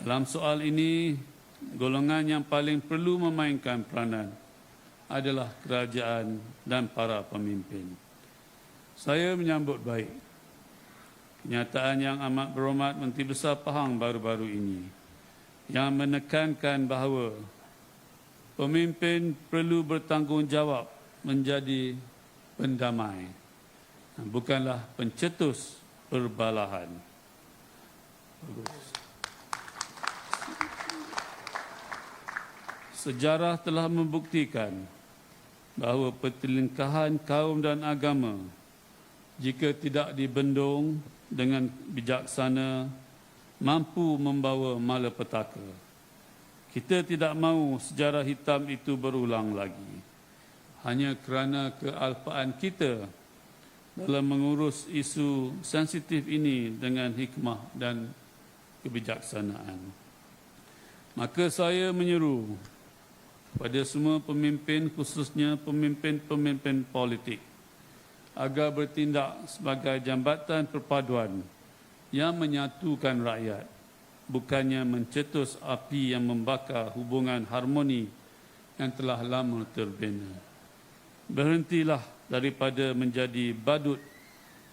Dalam soal ini, golongan yang paling perlu memainkan peranan adalah kerajaan dan para pemimpin. Saya menyambut baik kenyataan yang amat berhormat Menteri Besar Pahang baru-baru ini yang menekankan bahawa pemimpin perlu bertanggungjawab menjadi pendamai bukanlah pencetus perbalahan. Sejarah telah membuktikan bahawa pertelingkahan kaum dan agama jika tidak dibendung dengan bijaksana mampu membawa malapetaka. Kita tidak mahu sejarah hitam itu berulang lagi. Hanya kerana kealpaan kita dalam mengurus isu sensitif ini dengan hikmah dan kebijaksanaan. Maka saya menyeru pada semua pemimpin khususnya pemimpin-pemimpin politik agar bertindak sebagai jambatan perpaduan yang menyatukan rakyat bukannya mencetus api yang membakar hubungan harmoni yang telah lama terbina. Berhentilah daripada menjadi badut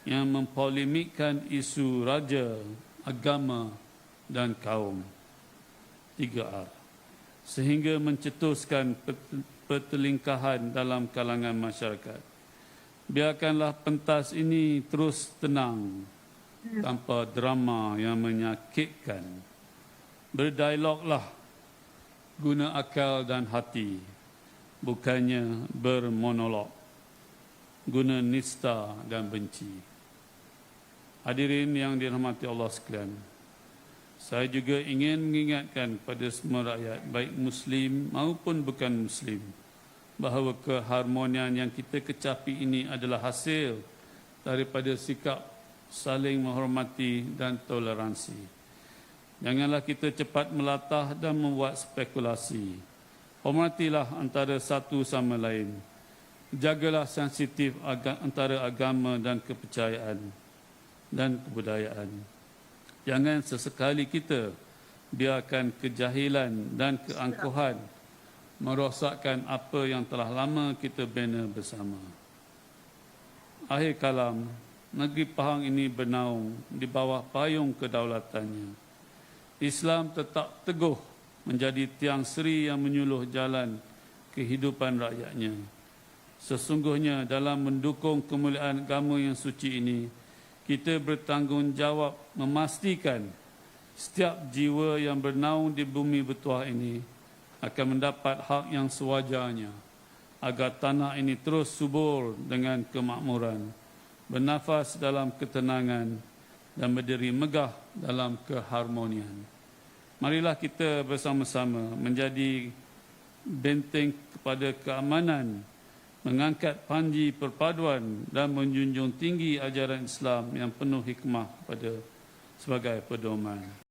yang mempolemikkan isu raja, agama dan kaum. Tiga R. Sehingga mencetuskan pertelingkahan dalam kalangan masyarakat biarkanlah pentas ini terus tenang tanpa drama yang menyakitkan. Berdialoglah guna akal dan hati, bukannya bermonolog, guna nista dan benci. Hadirin yang dirahmati Allah sekalian, saya juga ingin mengingatkan kepada semua rakyat, baik Muslim maupun bukan Muslim, bahawa keharmonian yang kita kecapi ini adalah hasil daripada sikap saling menghormati dan toleransi. Janganlah kita cepat melatah dan membuat spekulasi. Hormatilah antara satu sama lain. Jagalah sensitif antara agama dan kepercayaan dan kebudayaan. Jangan sesekali kita biarkan kejahilan dan keangkuhan merosakkan apa yang telah lama kita bina bersama. Akhir kalam, negeri Pahang ini bernaung di bawah payung kedaulatannya. Islam tetap teguh menjadi tiang seri yang menyuluh jalan kehidupan rakyatnya. Sesungguhnya dalam mendukung kemuliaan agama yang suci ini, kita bertanggungjawab memastikan setiap jiwa yang bernaung di bumi bertuah ini akan mendapat hak yang sewajarnya agar tanah ini terus subur dengan kemakmuran, bernafas dalam ketenangan dan berdiri megah dalam keharmonian. Marilah kita bersama-sama menjadi benteng kepada keamanan, mengangkat panji perpaduan dan menjunjung tinggi ajaran Islam yang penuh hikmah pada sebagai pedoman.